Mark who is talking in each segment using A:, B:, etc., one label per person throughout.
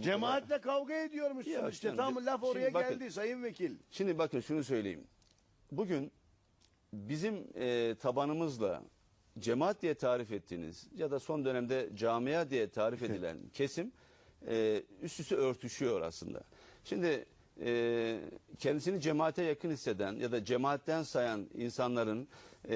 A: Cemaatle kavga ediyormuşsun
B: Ya
A: işte.
B: canım,
A: Tam laf
B: şimdi
A: oraya
B: bakın.
A: geldi sayın vekil.
B: Şimdi bakın şunu söyleyeyim. Bugün bizim e, tabanımızla cemaat diye tarif ettiğiniz ya da son dönemde camia diye tarif edilen kesim e, üst üste örtüşüyor aslında. Şimdi e, kendisini cemaate yakın hisseden ya da cemaatten sayan insanların e,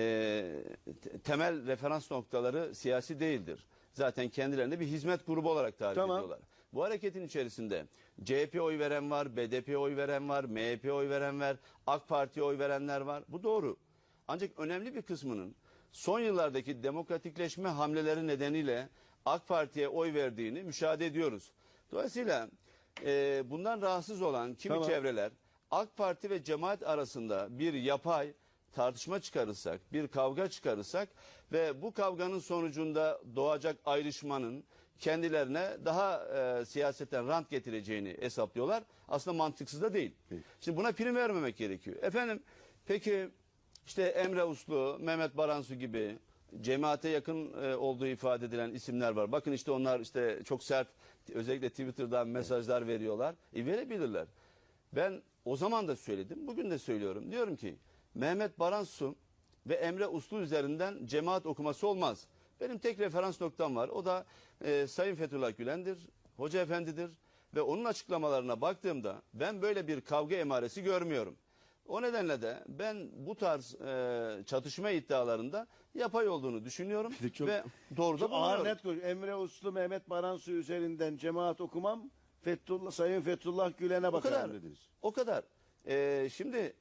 B: te- temel referans noktaları siyasi değildir. Zaten kendilerini bir hizmet grubu olarak tarif
A: Tamam.
B: ediyorlar. Bu hareketin içerisinde CHP oy veren var, BDP oy veren var, MHP oy veren var, AK Parti'ye oy verenler var. Bu doğru. Ancak önemli bir kısmının son yıllardaki demokratikleşme hamleleri nedeniyle AK Parti'ye oy verdiğini müşahede ediyoruz. Dolayısıyla e, bundan rahatsız olan kimi
A: Tamam.
B: çevreler AK Parti ve cemaat arasında bir yapay tartışma çıkarırsak, bir kavga çıkarırsak ve bu kavganın sonucunda doğacak ayrışmanın kendilerine daha e, siyasetten rant getireceğini hesaplıyorlar. Aslında mantıksız da değil. Şimdi buna prim vermemek gerekiyor. Efendim peki işte Emre Uslu, Mehmet Baransu gibi cemaate yakın e, olduğu ifade edilen isimler var. Bakın işte onlar işte çok sert özellikle Twitter'dan mesajlar veriyorlar. E, verebilirler. Ben o zaman da söyledim, bugün de söylüyorum. Diyorum ki Mehmet Baransu ve Emre Uslu üzerinden cemaat okuması olmaz. Benim tek referans noktam var. O da e, Sayın Fethullah Gülen'dir, Hoca Efendi'dir ve onun açıklamalarına baktığımda ben böyle bir kavga emaresi görmüyorum. O nedenle de ben bu tarz e, çatışma iddialarında yapay olduğunu düşünüyorum
A: çok-
B: ve doğru da
A: ağır net konuş. Emre Uslu, Mehmet Baransu üzerinden cemaat okumam. Fethullah, Sayın Fethullah Gülen'e bakarım
B: kadar.
A: dediniz.
B: O kadar. Ee, şimdi